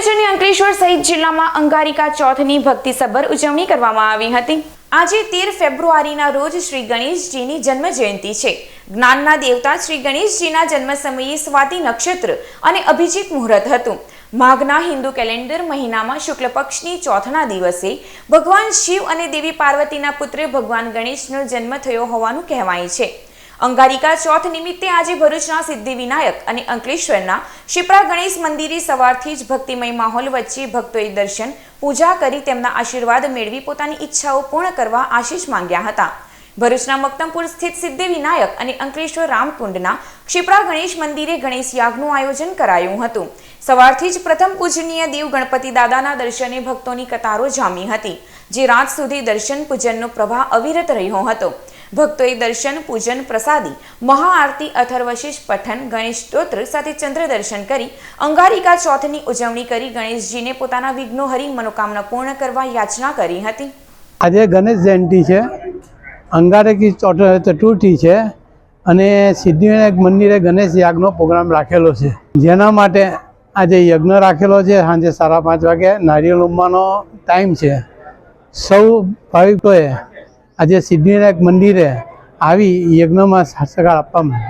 ભરૂચ અંકલેશ્વર સહિત જિલ્લામાં અંગારિકા ચોથની ભક્તિસભર ઉજવણી કરવામાં આવી હતી. આજે તેર ફેબ્રુઆરીના રોજ શ્રી ગણેશજીની જન્મ જયંતિ છે. જ્ઞાનના દેવતા શ્રી ગણેશજીના જન્મ સમયે સ્વાતિ નક્ષત્ર અને અભિજીત મુહૂર્ત હતું. માઘના હિન્દુ કેલેન્ડર મહિનામાં શુક્લ પક્ષની ચોથના દિવસે ભગવાન શિવ અને દેવી પાર્વતીના પુત્ર ભગવાન ગણેશનો જન્મ થયો હોવાનું કહેવાય છે. અંગારિકા ચોથ નિમિત્તે આજે ભરૂચના સિદ્ધિવિનાયક અને અંકલેશ્વરના શિપ્રા ગણેશ મંદિરે સવારથી જ ભક્તિમય માહોલ વચ્ચે ભક્તોએ દર્શન, પૂજા કરી તેમના આશીર્વાદ મેળવી પોતાની ઈચ્છાઓ પૂર્ણ કરવા આશીષ માંગ્યા હતા. ભરૂચના મક્તમપુર સ્થિત સિદ્ધિવિનાયક અને અંકલેશ્વર રામકુંડના ક્ષિપ્રા ગણેશ મંદિરે ગણેશ યાગનું આયોજન કરાયું હતું. સવારથી જ પ્રથમ પૂજનીય દેવ ગણપતિ દાદાના દર્શને ભક્તોની કતારો જામી હતી, જે રાત સુધી દર્શન પૂજનનો પ્રવાહ અવિરત રહ્યો હતો. ભક્તોએ દર્શન, પૂજન, પ્રસાદી, મહાઆરતી, અથર્વશીષ, પઠન, ગણેશ સ્તોત્ર સાથે ચંદ્ર દર્શન કરી, અંગારિકા ચોથની ઉજવણી કરી, ગણેશજીને પોતાના વિઘ્નો હરી મનોકામના પૂર્ણ કરવા યાચના કરી હતી. આજે ગણેશ જયંતિ છે. અંગારકી ચતુર્થી છે અને સિદ્ધિવિનાયક મંદિરે ગણેશ યાગનો પ્રોગ્રામ રાખેલો છે. જેના માટે આજે યજ્ઞ રાખેલો છે. સાંજે સાડા પાંચ વાગે નારિયેળ ઉમવાનો ટાઈમ છે. સૌ ભાવિકોએ આજે સિદ્ધિવિનાયક મંદિરે આવી યજ્ઞમાં સહકાર આપવામાં